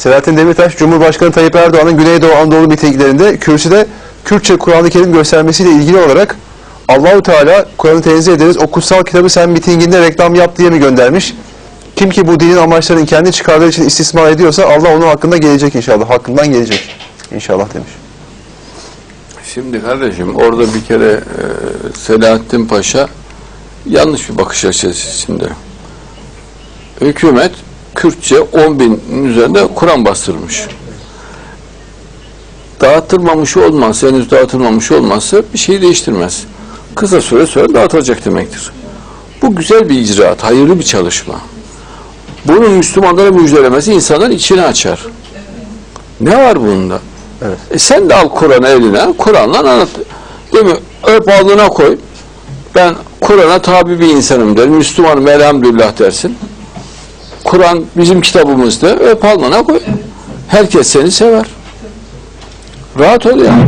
Selahattin Demirtaş, Cumhurbaşkanı Tayyip Erdoğan'ın Güneydoğu Anadolu mitinglerinde kürsüde Kürtçe Kur'an-ı Kerim göstermesiyle ilgili olarak Allahu Teala Kur'an'ı tenzih ederiz. O kutsal kitabı sen mitinginde reklam yap diye mi göndermiş? Kim ki bu dinin amaçlarını kendi çıkarları için istismar ediyorsa Allah onun hakkında gelecek inşallah. Hakkından gelecek inşallah demiş. Şimdi kardeşim orada bir kere e, Selahattin Paşa yanlış bir bakış açısı şimdi. Hükümet Kürtçe 10 binin üzerinde Kur'an bastırmış. Dağıtılmamış olmaz, henüz dağıtılmamış olmazsa bir şey değiştirmez. Kısa süre sonra dağıtılacak demektir. Bu güzel bir icraat, hayırlı bir çalışma. Bunun Müslümanlara müjdelemesi insanların içini açar. Ne var bunda? Evet. E sen de al Kur'an'ı eline, Kur'an'la anlat. Değil mi? Öp alnına koy. Ben Kur'an'a tabi bir insanım der. Müslümanım elhamdülillah dersin. Kur'an bizim kitabımızda. Öp alnına koy. Herkes seni sever. Rahat ol yani.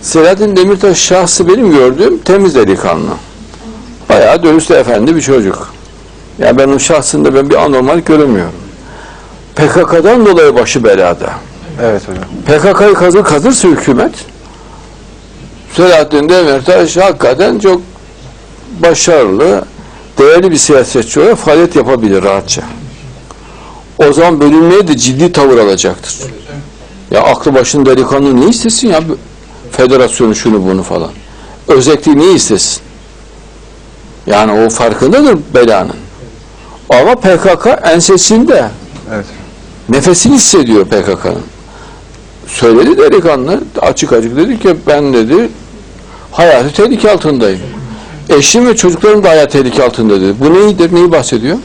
Selahattin Demirtaş şahsı benim gördüğüm temiz delikanlı. Bayağı dürüst efendi bir çocuk. Yani ben onun şahsında ben bir anormal göremiyorum. PKK'dan dolayı başı belada. Evet hocam. PKK'yı kazır kazırsa hükümet Selahattin Demirtaş hakikaten çok başarılı, değerli bir siyasetçi olarak faaliyet yapabilir rahatça. O zaman bölünmeye de ciddi tavır alacaktır. Ya aklı başında delikanlı ne istesin ya? Federasyonu şunu bunu falan. Özelliği ne istesin? Yani o farkındadır belanın. Ama PKK ensesinde. Evet. Nefesini hissediyor PKK'nın. Söyledi delikanlı açık açık dedi ki ben dedi hayatı tehlike altındayım. Eşim ve çocuklarım da hayat tehlike altında dedi. Bu neyidir? Neyi bahsediyor?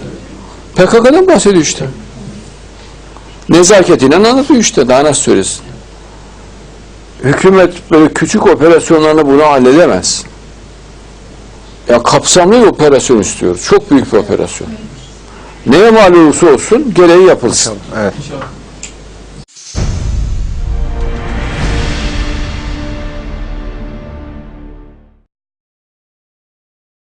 PKK'dan bahsediyor işte. Nezaketiyle anlatıyor işte. Daha nasıl söylesin? Hükümet böyle küçük operasyonlarla bunu halledemez. Ya kapsamlı bir operasyon istiyoruz. Çok büyük bir operasyon. Neye mal olursa olsun gereği yapılsın. Evet.